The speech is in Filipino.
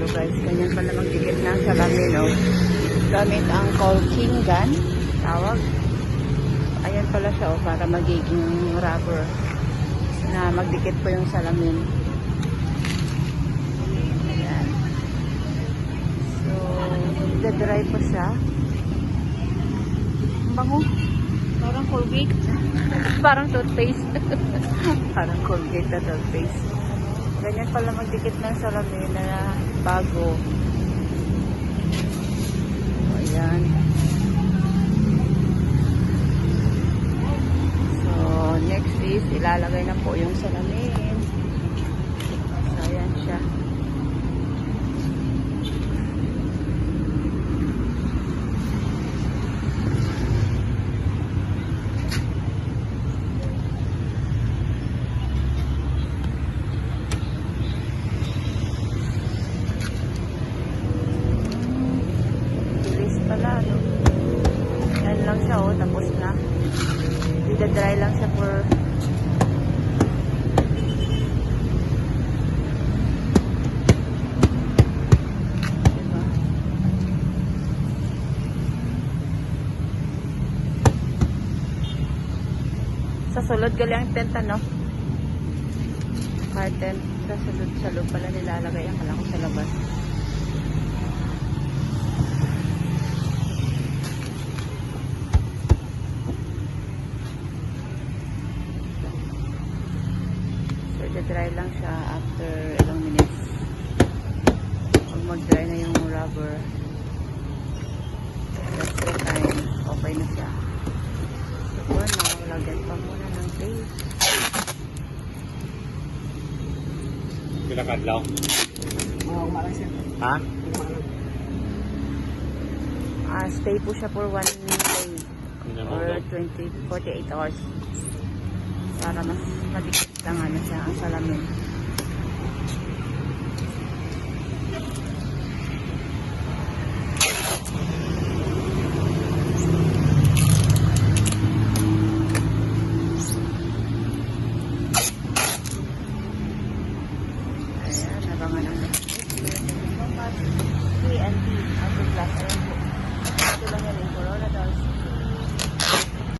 So guys, ganyan pala magdikit ng salamin, oh. Gamit ang caulking gun, tawag. Ayan pala siya, oh, para magiging rubber na magdikit po yung salamin. Ayan. So, nagda-dry pa siya. Ang bango. Parang Colgate. Parang toothpaste. Parang Colgate na toothpaste. Ganyan pala magdikit ng salamin na bago. Ayan. So, next is ilalagay na po yung salamin. So, ayan siya. Pala, no? Yan lang siya, oh. Tapos na. Dida-dry lang siya for... Diba? Sa sulod gali ang tent, ano? Car tent. Sa sulod, sa pala nilalagay ang kala ko sa labas. So, dry lang siya after ilang minutes. Pag mag-dry na yung rubber, that's the time, okay na siya. So, now, lagyan pa muna ng paste. Pinakadlaw. Oo, umalang siya. Ha? Ah, stay po siya for one day Hindi or 20, 48 hours para mas madikit lang ano siya ang salamin. Ayan, nabangan ang TNT, Auto Plus